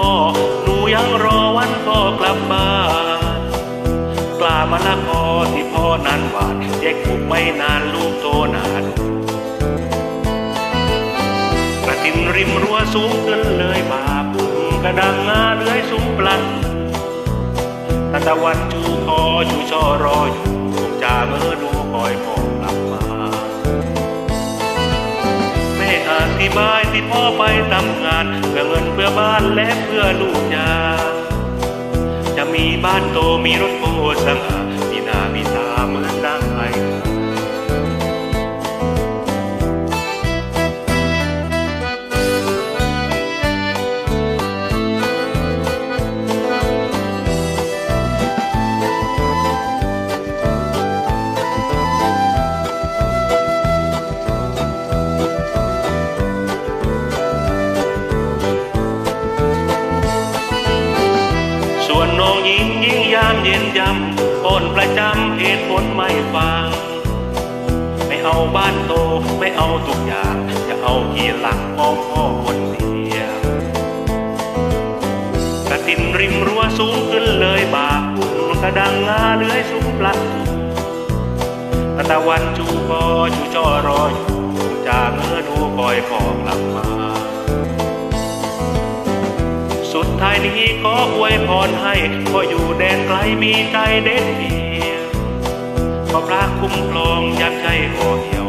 พ่อ หนูยังรอวันพ่อกลับบ้านกล้ามาละกอที่พ่อนานหวานแยกผูกไม่นานลูกโตนานกระตินริมรั้วสูงขึ้นเลยบาปุนกระดังงาเลื้อยสูงปลันตะตะวันจูคอจูช่อรออยู่จ่าเมื่อดูคอยพ่อก ธิบายที่พ่อไปทำงาน เพื่อเงินเพื่อบ้านและเพื่อลูกยา จะมีบ้านโตมีรถโพสง่ามีหา วนน้องหญิงยิ่งยามเย็นยำป้นประจำเหตุผลไม่ฟัง ไม่เอาบ้านโตไม่เอาทุกอย่างจะเอากี่หลังของพ่อคนเดียวกระตินริมรั้วสูงขึ้นเลยบาปุนกระดังงาเลื้อยสูงปลัดตะตะวันจูคอจูจอรออยู่จากเมื่อดูคอยพ่อกลับมา ท้ายนี้ขออวยพรให้พ่ออยู่แดนไกลมีใจเด็ดเดียวขอพระคุ้มครองยับใจหอเหี่ยว